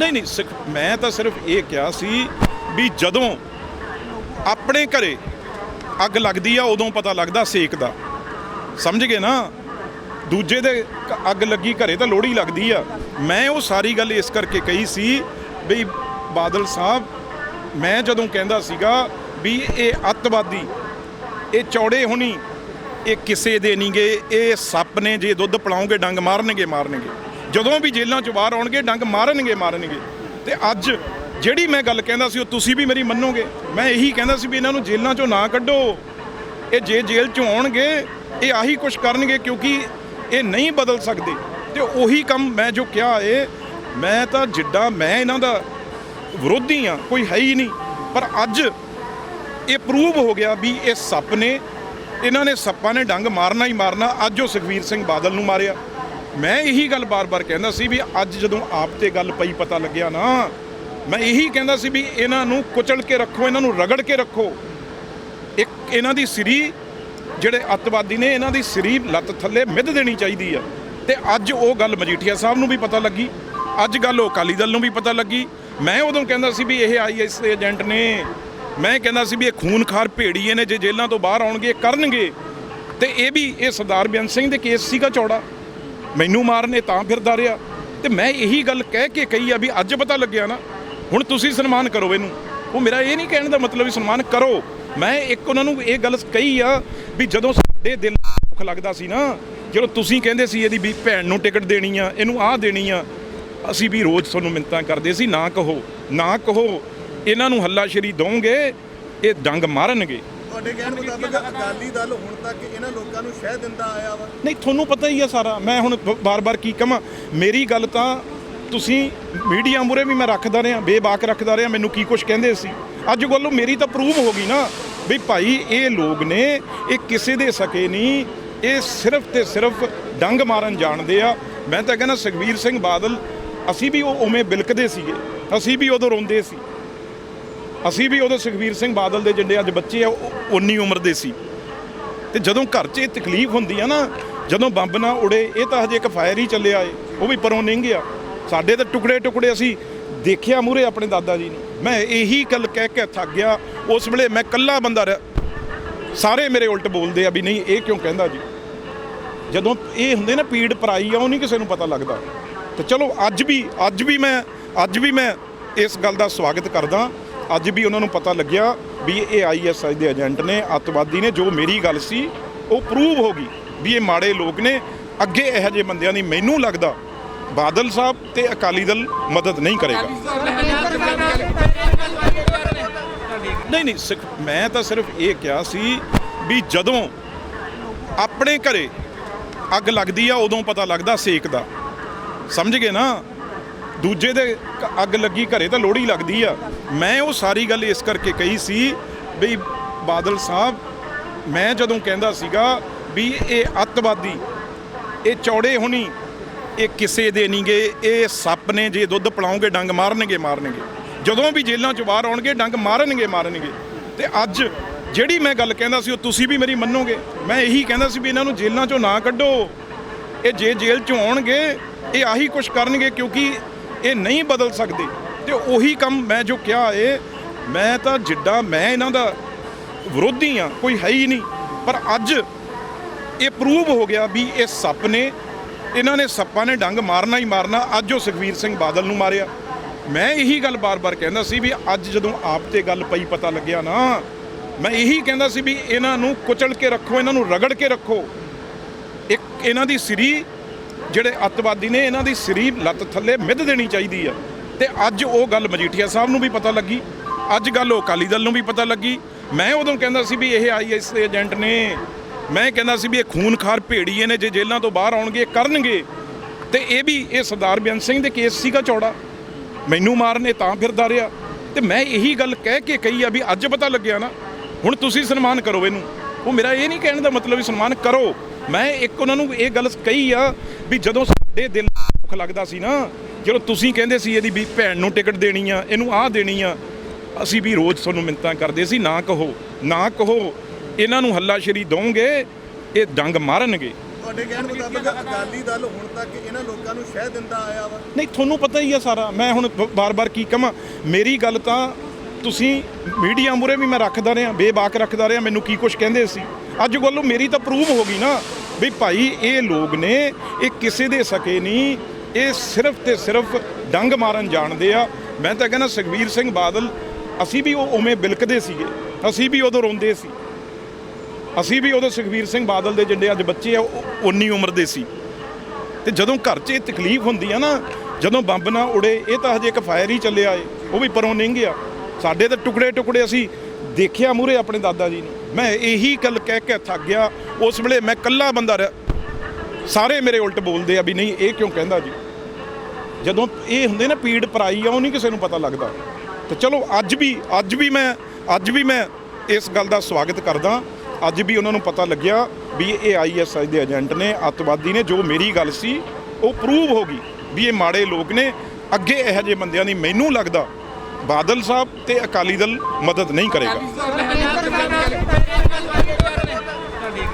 ਨਹੀਂ ਨਹੀਂ ਸਿੱਖ ਮੈਂ ਤਾਂ ਸਿਰਫ ਇਹ ਕਿਹਾ ਸੀ ਵੀ ਜਦੋਂ ਆਪਣੇ ਘਰੇ ਅੱਗ ਲੱਗਦੀ ਆ, ਉਦੋਂ ਪਤਾ ਲੱਗਦਾ ਸੇਕ ਦਾ। ਸਮਝ ਗਏ ਨਾ? ਦੂਜੇ ਦੇ ਅੱਗ ਲੱਗੀ, ਘਰੇ ਤਾਂ ਲੋੜੀ ਲੱਗਦੀ ਆ। ਮੈਂ ਉਹ ਸਾਰੀ ਗੱਲ ਇਸ ਕਰਕੇ ਕਹੀ ਸੀ ਵੀ ਬਾਦਲ ਸਾਹਿਬ, ਮੈਂ ਜਦੋਂ ਕਹਿੰਦਾ ਸੀਗਾ ਵੀ ਇਹ ਅੱਤਵਾਦੀ, ਇਹ ਚੌੜੇ ਹੋਣੀ, ਇਹ ਕਿਸੇ ਦੇ ਨਹੀਂਗੇ ਇਹ ਸੱਪ ਨੇ ਜੇ ਦੁੱਧ ਪਿਲਾਉਂਗੇ, ਡੰਗ ਮਾਰਨਗੇ ਮਾਰਨਗੇ। ਜਦੋਂ ਵੀ ਜੇਲ੍ਹਾਂ ਚੋਂ ਬਾਹਰ ਆਉਣਗੇ, ਡੰਗ ਮਾਰਨਗੇ ਮਾਰਨਗੇ। ਤੇ ਅੱਜ ਜਿਹੜੀ ਮੈਂ ਗੱਲ ਕਹਿੰਦਾ ਸੀ, ਉਹ ਤੁਸੀਂ ਵੀ ਮੇਰੀ ਮੰਨੋਗੇ। ਮੈਂ ਇਹੀ ਕਹਿੰਦਾ ਸੀ ਵੀ ਇਹਨਾਂ ਨੂੰ ਜੇਲ੍ਹਾਂ ਚੋਂ ਨਾ ਕੱਢੋ। ਇਹ ਜੇ ਜੇਲ੍ਹ ਚੋਂ ਆਉਣਗੇ, ਇਹ ਆਹੀ ਕੁਝ ਕਰਨਗੇ ਕਿਉਂਕਿ ਇਹ ਨਹੀਂ ਬਦਲ ਸਕਦੇ। ਤੇ ਉਹੀ ਕੰਮ ਮੈਂ ਜੋ ਕਿਹਾ ਏ, ਮੈਂ ਤਾਂ ਜਿੱਡਾ, ਮੈਂ ਇਹਨਾਂ ਦਾ ਵਿਰੋਧੀ ਆ ਕੋਈ ਹੈ ਹੀ ਨਹੀਂ। ਪਰ ਅੱਜ ਇਹ ਪ੍ਰੂਵ ਹੋ ਗਿਆ ਵੀ ਇਹ ਸੱਪ ਨੇ, ਇਹਨਾਂ ਨੇ ਸੱਪਾਂ ਨੇ ਡੰਗ ਮਾਰਨਾ ਹੀ ਮਾਰਨਾ। ਅੱਜ ਉਹ ਸੁਖਵੀਰ ਸਿੰਘ ਬਾਦਲ ਨੂੰ ਮਾਰਿਆ। ਮੈਂ ਇਹੀ ਗੱਲ ਬਾਰ-ਬਾਰ ਕਹਿੰਦਾ ਸੀ ਵੀ ਅੱਜ ਜਦੋਂ ਆਪ ਤੇ ਗੱਲ ਪਈ ਪਤਾ ਲੱਗਿਆ ਨਾ, ਮੈਂ ਇਹੀ ਕਹਿੰਦਾ ਸੀ ਵੀ ਇਹਨਾਂ ਨੂੰ ਕੁਚਲ ਕੇ ਰੱਖੋ, ਇਹਨਾਂ ਨੂੰ ਰਗੜ ਕੇ ਰੱਖੋ। ਇੱਕ ਇਹਨਾਂ ਦੀ ਸਰੀ, ਜਿਹੜੇ ਅੱਤਵਾਦੀ ਨੇ ਇਹਨਾਂ ਦੀ ਸਰੀ ਲੱਤ ਥੱਲੇ ਮਿੱਧ ਦੇਣੀ ਚਾਹੀਦੀ ਆ। ਤੇ ਅੱਜ ਉਹ ਗੱਲ ਮਜੀਠੀਆ ਸਾਹਿਬ ਨੂੰ ਵੀ ਪਤਾ ਲੱਗੀ, ਅੱਜ ਗੱਲ ਉਹ ਅਕਾਲੀ ਦਲ ਨੂੰ ਵੀ ਪਤਾ ਲੱਗੀ। ਮੈਂ ਉਦੋਂ ਕਹਿੰਦਾ ਸੀ ਵੀ ਇਹ ਆਈਐਸ ਦੇ ਏਜੰਟ ਨੇ, ਮੈਂ ਕਹਿੰਦਾ ਸੀ ਵੀ ਇਹ ਖੂਨਖਾਰ ਭੇੜੀਏ ਨੇ, ਜੇ ਜੇਲ੍ਹਾਂ ਤੋਂ ਬਾਹਰ ਆਉਣਗੇ ਕਰਨਗੇ। ਤੇ ਇਹ ਵੀ, ਇਹ ਸਰਦਾਰ ਬੇਅੰਤ ਸਿੰਘ ਦੇ ਕੇਸ ਸੀਗਾ ਚੌੜਾ। ਮੈਨੂੰ ਮਾਰਨੇ ਤਾਂ ਫਿਰਦਾ ਰਿਹਾ। ਤੇ ਮੈਂ ਇਹੀ ਗੱਲ ਕਹਿ ਕੇ ਕਹੀ ਆ ਵੀ ਅੱਜ ਪਤਾ ਲੱਗਿਆ ਨਾ, ਹੁਣ ਤੁਸੀਂ ਸਨਮਾਨ ਕਰੋ ਇਹਨੂੰ। ਉਹ ਮੇਰਾ ਇਹ ਨਹੀਂ ਕਹਿਣ ਦਾ ਮਤਲਬ ਵੀ ਸਨਮਾਨ ਕਰੋ। ਮੈਂ ਇੱਕ ਉਹਨਾਂ ਨੂੰ ਇਹ ਗੱਲ ਕਹੀ ਆ ਵੀ ਜਦੋਂ ਸਾਡੇ ਦਿਲ ਦੁੱਖ ਲੱਗਦਾ ਸੀ ਨਾ, ਜਦੋਂ ਤੁਸੀਂ ਕਹਿੰਦੇ ਸੀ ਇਹਦੀ ਵੀ ਭੈਣ ਨੂੰ ਟਿਕਟ ਦੇਣੀ ਆ, ਇਹਨੂੰ ਆਹ ਦੇਣੀ ਆ, ਅਸੀਂ ਵੀ ਰੋਜ਼ ਤੁਹਾਨੂੰ ਮਿੰਤਾਂ ਕਰਦੇ ਸੀ, ਨਾ ਕਹੋ ਨਾ ਕਹੋ, ਇਹਨਾਂ ਨੂੰ ਹੱਲਾਸ਼ੇਰੀ ਦੋਗੇ ਇਹ ਡੰਗ ਮਾਰਨਗੇ। ਤੁਹਾਡੇ ਕਹਿਣ ਮੁਤਾਬਕ ਅਕਾਲੀ ਦਲ ਹੁਣ ਤੱਕ ਇਹਨਾਂ ਲੋਕਾਂ ਨੂੰ ਸ਼ਹਿ ਦਿੰਦਾ ਆਇਆ ਵਾ। ਨਹੀਂ, ਤੁਹਾਨੂੰ ਪਤਾ ਹੀ ਆ ਸਾਰਾ। ਮੈਂ ਹੁਣ ਬਾਰ-ਬਾਰ ਕੀ ਕਹਾਂ ਮੇਰੀ ਗੱਲ ਤਾਂ ਤੁਸੀਂ ਮੀਡੀਆ ਮੂਰੇ ਵੀ ਮੈਂ ਰੱਖਦਾ ਰਿਹਾ, ਬੇਬਾਕ ਰੱਖਦਾ ਰਿਹਾ, ਮੈਨੂੰ ਕੀ ਕੁਝ ਕਹਿੰਦੇ ਸੀ। ਅੱਜ ਵੱਲੋਂ ਮੇਰੀ ਤਾਂ ਪ੍ਰੂਵ ਹੋ ਗਈ ਨਾ ਵੀ ਭਾਈ, ਇਹ ਲੋਕ ਨੇ, ਇਹ ਕਿਸੇ ਦੇ ਸਕੇ ਨਹੀਂ, ਇਹ ਸਿਰਫ ਤੇ ਸਿਰਫ ਡੰਗ ਮਾਰਨ ਜਾਣਦੇ ਆ। ਮੈਂ ਤਾਂ ਕਹਿੰਦਾ ਸੁਖਵੀਰ ਸਿੰਘ ਬਾਦਲ, ਅਸੀਂ ਵੀ ਉਹ ਉਵੇਂ ਬਿਲਕਦੇ ਸੀਗੇ, ਅਸੀਂ ਵੀ ਉਦੋਂ ਰੋਂਦੇ ਸੀ। ਅਸੀਂ ਵੀ ਉਦੋਂ ਸੁਖਵੀਰ ਸਿੰਘ ਬਾਦਲ ਦੇ ਜਿੰਨੇ ਅੱਜ ਬੱਚੇ ਆ, ਉਹ ਉਨੀ ਉਮਰ ਦੇ ਸੀ। ਤੇ ਜਦੋਂ ਘਰ 'ਚ ਇਹ ਤਕਲੀਫ ਹੁੰਦੀ ਆ ਨਾ, ਜਦੋਂ ਬੰਬ ਨਾ ਉੜੇ, ਇਹ ਤਾਂ ਹਜੇ ਇੱਕ ਫਾਇਰ ਹੀ ਚੱਲਿਆ ਏ, ਉਹ ਵੀ ਪਰੋਂ ਨਹੀਂ ਗਿਆ ਸਾਡੇ ਤਾਂ ਟੁਕੜੇ ਟੁਕੜੇ ਅਸੀਂ ਦੇਖਿਆ ਮੂਰੇ ਆਪਣੇ ਦਾਦਾ ਜੀ ਨੂੰ। ਮੈਂ ਇਹੀ ਗੱਲ ਕਹਿ ਕੇ ਥੱਕ ਗਿਆ, ਉਸ ਵੇਲੇ ਮੈਂ ਕੱਲਾ ਬੰਦਾ ਰਿਹਾ। ਸਾਰੇ ਮੇਰੇ ਉਲਟ ਬੋਲਦੇ ਆ ਵੀ ਨਹੀਂ, ਇਹ ਕਿਉਂ ਕਹਿੰਦਾ ਜੀ? ਜਦੋਂ ਇਹ ਹੁੰਦੇ ਨਾ ਪੀੜ ਪਰਾਈ ਆ, ਉਹ ਨਹੀਂ ਕਿਸੇ ਨੂੰ ਪਤਾ ਲੱਗਦਾ। ਤੇ ਚਲੋ, ਅੱਜ ਵੀ ਅੱਜ ਵੀ ਮੈਂ, ਅੱਜ ਵੀ ਮੈਂ ਇਸ ਗੱਲ ਦਾ ਸਵਾਗਤ ਕਰਦਾ। ਅੱਜ ਵੀ ਉਹਨਾਂ ਨੂੰ ਪਤਾ ਲੱਗਿਆ ਵੀ ਇਹ ਆਈਐਸਆਈ ਦੇ ਏਜੰਟ ਨੇ, ਅੱਤਵਾਦੀ ਨੇ, ਜੋ ਮੇਰੀ ਗੱਲ ਸੀ, ਉਹ ਪ੍ਰੂਵ ਹੋ ਗਈ ਵੀ ਇਹ ਮਾੜੇ ਲੋਕ ਨੇ। ਅੱਗੇ ਇਹੋ ਜਿਹੇ ਬੰਦਿਆਂ ਦੀ ਮੈਨੂੰ ਲੱਗਦਾ ਬਾਦਲ ਸਾਹਿਬ ਤੇ ਅਕਾਲੀ ਦਲ ਮਦਦ ਨਹੀਂ ਕਰੇਗਾ। ਨਹੀਂ ਨਹੀਂ ਸਿੱਖ ਮੈਂ ਤਾਂ ਸਿਰਫ ਇਹ ਕਿਹਾ ਸੀ ਵੀ ਜਦੋਂ ਆਪਣੇ ਘਰੇ ਅੱਗ ਲੱਗਦੀ ਆ, ਉਦੋਂ ਪਤਾ ਲੱਗਦਾ ਸੇਕ ਦਾ। ਸਮਝ ਗਏ ਨਾ? ਦੂਜੇ ਦੇ ਅੱਗ ਲੱਗੀ ਘਰੇ ਤਾਂ ਲੋੜੀ ਲੱਗਦੀ ਆ। ਮੈਂ ਉਹ ਸਾਰੀ ਗੱਲ ਇਸ ਕਰਕੇ ਕਹੀ ਸੀ ਵੀ ਬਾਦਲ ਸਾਹਿਬ, ਮੈਂ ਜਦੋਂ ਕਹਿੰਦਾ ਸੀਗਾ ਵੀ ਇਹ ਅੱਤਵਾਦੀ, ਇਹ ਚੌੜੇ ਹੋਣੀ, ਇਹ ਕਿਸੇ ਦੇ ਨਹੀਂਗੇ ਇਹ ਸੱਪ ਨੇ ਜੇ ਦੁੱਧ ਪਿਲਾਉਂਗੇ ਡੰਗ ਮਾਰਨਗੇ ਮਾਰਨਗੇ। ਜਦੋਂ ਵੀ ਜੇਲ੍ਹਾਂ ਚੋਂ ਬਾਹਰ ਆਉਣਗੇ, ਡੰਗ ਮਾਰਨਗੇ ਮਾਰਨਗੇ। ਤੇ ਅੱਜ ਜਿਹੜੀ ਮੈਂ ਗੱਲ ਕਹਿੰਦਾ ਸੀ, ਉਹ ਤੁਸੀਂ ਵੀ ਮੇਰੀ ਮੰਨੋਗੇ। ਮੈਂ ਇਹੀ ਕਹਿੰਦਾ ਸੀ ਵੀ ਇਹਨਾਂ ਨੂੰ ਜੇਲ੍ਹਾਂ ਚੋਂ ਨਾ ਕੱਢੋ। ਇਹ ਜੇ ਜੇਲ੍ਹ ਚੋਂ ਆਉਣਗੇ, ਇਹ ਆਹੀ ਕੁਝ ਕਰਨਗੇ ਕਿਉਂਕਿ ਇਹ ਨਹੀਂ ਬਦਲ ਸਕਦੇ। ਤੇ ਉਹੀ ਕੰਮ ਮੈਂ ਜੋ ਕਿਹਾ ਏ, ਮੈਂ ਤਾਂ ਜਿੱਡਾ, ਮੈਂ ਇਹਨਾਂ ਦਾ ਵਿਰੋਧੀ ਆ, ਕੋਈ ਹੈ ਹੀ ਨਹੀਂ। ਪਰ ਅੱਜ ਇਹ ਪ੍ਰੂਵ ਹੋ ਗਿਆ ਵੀ ਇਹ ਸੱਪ ਨੇ, ਇਹਨਾਂ ਨੇ ਸੱਪਾਂ ਨੇ ਡੰਗ ਮਾਰਨਾ ਹੀ ਮਾਰਨਾ, ਅੱਜ ਉਹ ਸੁਖਵੀਰ ਸਿੰਘ ਬਾਦਲ ਨੂੰ ਮਾਰਿਆ। ਮੈਂ ਇਹੀ ਗੱਲ ਬਾਰ-ਬਾਰ ਕਹਿੰਦਾ ਸੀ ਵੀ ਅੱਜ ਜਦੋਂ ਆਪ ਤੇ ਗੱਲ ਪਈ ਪਤਾ ਲੱਗਿਆ ਨਾ, ਮੈਂ ਇਹੀ ਕਹਿੰਦਾ ਸੀ ਵੀ ਇਹਨਾਂ ਨੂੰ ਕੁਚਲ ਕੇ ਰੱਖੋ, ਇਹਨਾਂ ਨੂੰ ਰਗੜ ਕੇ ਰੱਖੋ। ਇੱਕ ਇਹਨਾਂ ਦੀ ਸਿਰੀ ਜਿਹੜੇ ਅੱਤਵਾਦੀ ਨੇ ਇਹਨਾਂ ਦੀ ਸਰੀਰ ਲੱਤ ਥੱਲੇ ਮਿੱਧ ਦੇਣੀ ਚਾਹੀਦੀ ਆ। ਤੇ ਅੱਜ ਉਹ ਗੱਲ ਮਜੀਠੀਆ ਸਾਹਿਬ ਨੂੰ ਵੀ ਪਤਾ ਲੱਗੀ, ਅੱਜ ਗੱਲ ਉਹ ਅਕਾਲੀ ਦਲ ਨੂੰ ਵੀ ਪਤਾ ਲੱਗੀ। ਮੈਂ ਉਦੋਂ ਕਹਿੰਦਾ ਸੀ ਵੀ ਇਹ ਆਈਐਸ ਦੇ ਏਜੰਟ ਨੇ, ਮੈਂ ਕਹਿੰਦਾ ਸੀ ਵੀ ਇਹ ਖੂਨਖਾਰ ਭੇੜੀਏ ਨੇ, ਜੇ ਜੇਲ੍ਹਾਂ ਤੋਂ ਬਾਹਰ ਆਉਣਗੇ ਕਰਨਗੇ। ਤੇ ਇਹ ਵੀ ਇਹ ਸਰਦਾਰ ਬੇਅੰਤ ਸਿੰਘ ਦੇ ਕੇਸ ਸੀਗਾ ਚੌੜਾ। ਮੈਨੂੰ ਮਾਰਨੇ ਤਾਂ ਫਿਰਦਾ ਰਿਹਾ। ਤੇ ਮੈਂ ਇਹੀ ਗੱਲ ਕਹਿ ਕੇ ਕਹੀ ਆ ਵੀ ਅੱਜ ਪਤਾ ਲੱਗਿਆ ਨਾ, ਹੁਣ ਤੁਸੀਂ ਸਨਮਾਨ ਕਰੋ ਇਹਨੂੰ। ਉਹ ਮੇਰਾ ਇਹ ਨਹੀਂ ਕਹਿਣ ਦਾ ਮਤਲਬ ਵੀ ਸਨਮਾਨ ਕਰੋ। ਮੈਂ ਇੱਕ ਉਹਨਾਂ ਨੂੰ ਇਹ ਗੱਲ ਕਹੀ ਆ ਵੀ ਜਦੋਂ ਸਾਡੇ ਦਿਲ ਨੂੰ ਦੁੱਖ ਲੱਗਦਾ ਸੀ ਨਾ ਜਦੋਂ ਤੁਸੀਂ ਕਹਿੰਦੇ ਸੀ ਇਹਦੀ ਵੀ ਭੈਣ ਨੂੰ ਟਿਕਟ ਦੇਣੀ ਆ ਇਹਨੂੰ ਆਹ ਦੇਣੀ ਆ ਅਸੀਂ ਵੀ ਰੋਜ਼ ਤੁਹਾਨੂੰ ਮਿੰਤਾਂ ਕਰਦੇ ਸੀ ਨਾ ਕਹੋ ਨਾ ਕਹੋ ਇਹਨਾਂ ਨੂੰ ਹੱਲਾਸ਼ੇਰੀ ਦੋਗੇ ਇਹ ਡੰਗ ਮਾਰਨਗੇ। ਤੁਹਾਡੇ ਕਹਿਣ ਮੁਤਾਬਕ ਅਕਾਲੀ ਦਲ ਹੁਣ ਤੱਕ ਇਹਨਾਂ ਲੋਕਾਂ ਨੂੰ ਸ਼ਹਿ ਦਿੰਦਾ ਆਇਆ ਵਾ? ਨਹੀਂ ਤੁਹਾਨੂੰ ਪਤਾ ਹੀ ਆ ਸਾਰਾ ਮੈਂ ਹੁਣ ਬਾਰ-ਬਾਰ ਕੀ ਕਹਾਂ ਮੇਰੀ ਗੱਲ ਤਾਂ ਤੁਸੀਂ ਮੀਡੀਆ ਮੂਰੇ ਵੀ ਮੈਂ ਰੱਖਦਾ ਰਿਹਾ ਬੇਬਾਕ ਰੱਖਦਾ ਰਿਹਾ ਮੈਨੂੰ ਕੀ ਕੁਝ ਕਹਿੰਦੇ ਸੀ। ਅੱਜ ਵੱਲੋਂ ਮੇਰੀ ਤਾਂ ਪ੍ਰੂਵ ਹੋ ਗਈ ਨਾ ਵੀ ਭਾਈ ਇਹ ਲੋਕ ਨੇ, ਇਹ ਕਿਸੇ ਦੇ ਸਕੇ ਨਹੀਂ, ਇਹ ਸਿਰਫ ਤੇ ਸਿਰਫ ਡੰਗ ਮਾਰਨ ਜਾਣਦੇ ਆ। ਮੈਂ ਤਾਂ ਕਹਿੰਦਾ ਸੁਖਵੀਰ ਸਿੰਘ ਬਾਦਲ, ਅਸੀਂ ਵੀ ਉਹ ਉਵੇਂ ਬਿਲਕਦੇ ਸੀਗੇ, ਅਸੀਂ ਵੀ ਉਦੋਂ ਰੋਂਦੇ ਸੀ। ਅਸੀਂ ਵੀ ਉਦੋਂ ਸੁਖਵੀਰ ਸਿੰਘ ਬਾਦਲ ਦੇ ਜਿਹੜੇ ਅੱਜ ਬੱਚੇ ਆ, ਉਹ ਉਨੀ ਉਮਰ ਦੇ ਸੀ। ਤੇ ਜਦੋਂ ਘਰ 'ਚ ਇਹ ਤਕਲੀਫ ਹੁੰਦੀ ਆ ਨਾ, ਜਦੋਂ ਬੰਬ ਨਾ ਉੜੇ, ਇਹ ਤਾਂ ਹਜੇ ਇੱਕ ਫਾਇਰ ਹੀ ਚੱਲਿਆ ਏ, ਉਹ ਵੀ ਪਰੋਂ ਨਿੰਗ ਗਿਆ ਸਾਡੇ ਤਾਂ ਟੁਕੜੇ ਟੁਕੜੇ ਅਸੀਂ ਦੇਖਿਆ ਮੂਰੇ ਆਪਣੇ ਦਾਦਾ ਜੀ ਨੂੰ। ਮੈਂ ਇਹੀ ਗੱਲ ਕਹਿ ਕੇ ਥੱਕ ਗਿਆ। ਉਸ ਵੇਲੇ ਮੈਂ ਇਕੱਲਾ ਬੰਦਾ ਰਿਹਾ। ਸਾਰੇ ਮੇਰੇ ਉਲਟ ਬੋਲਦੇ ਆ ਵੀ ਨਹੀਂ, ਇਹ ਕਿਉਂ ਕਹਿੰਦਾ ਜੀ? ਜਦੋਂ ਇਹ ਹੁੰਦੇ ਨਾ ਪੀੜ ਪਰਾਈ ਆ, ਉਹ ਨਹੀਂ ਕਿਸੇ ਨੂੰ ਪਤਾ ਲੱਗਦਾ। ਤੇ ਚਲੋ, ਅੱਜ ਵੀ ਅੱਜ ਵੀ ਮੈਂ, ਅੱਜ ਵੀ ਮੈਂ ਇਸ ਗੱਲ ਦਾ ਸਵਾਗਤ ਕਰਦਾ। ਅੱਜ ਵੀ ਉਹਨਾਂ ਨੂੰ ਪਤਾ ਲੱਗਿਆ ਵੀ ਇਹ ਆਈਐਸਆਈ ਦੇ ਏਜੰਟ ਨੇ, ਅੱਤਵਾਦੀ ਨੇ, ਜੋ ਮੇਰੀ ਗੱਲ ਸੀ, ਉਹ ਪ੍ਰੂਵ ਹੋ ਗਈ ਵੀ ਇਹ ਮਾੜੇ ਲੋਕ ਨੇ। ਅੱਗੇ ਇਹੋ ਜਿਹੇ ਬੰਦਿਆਂ ਦੀ ਮੈਨੂੰ ਲੱਗਦਾ ਬਾਦਲ ਸਾਹਿਬ ਤੇ ਅਕਾਲੀ ਦਲ ਮਦਦ ਨਹੀਂ ਕਰੇਗਾ।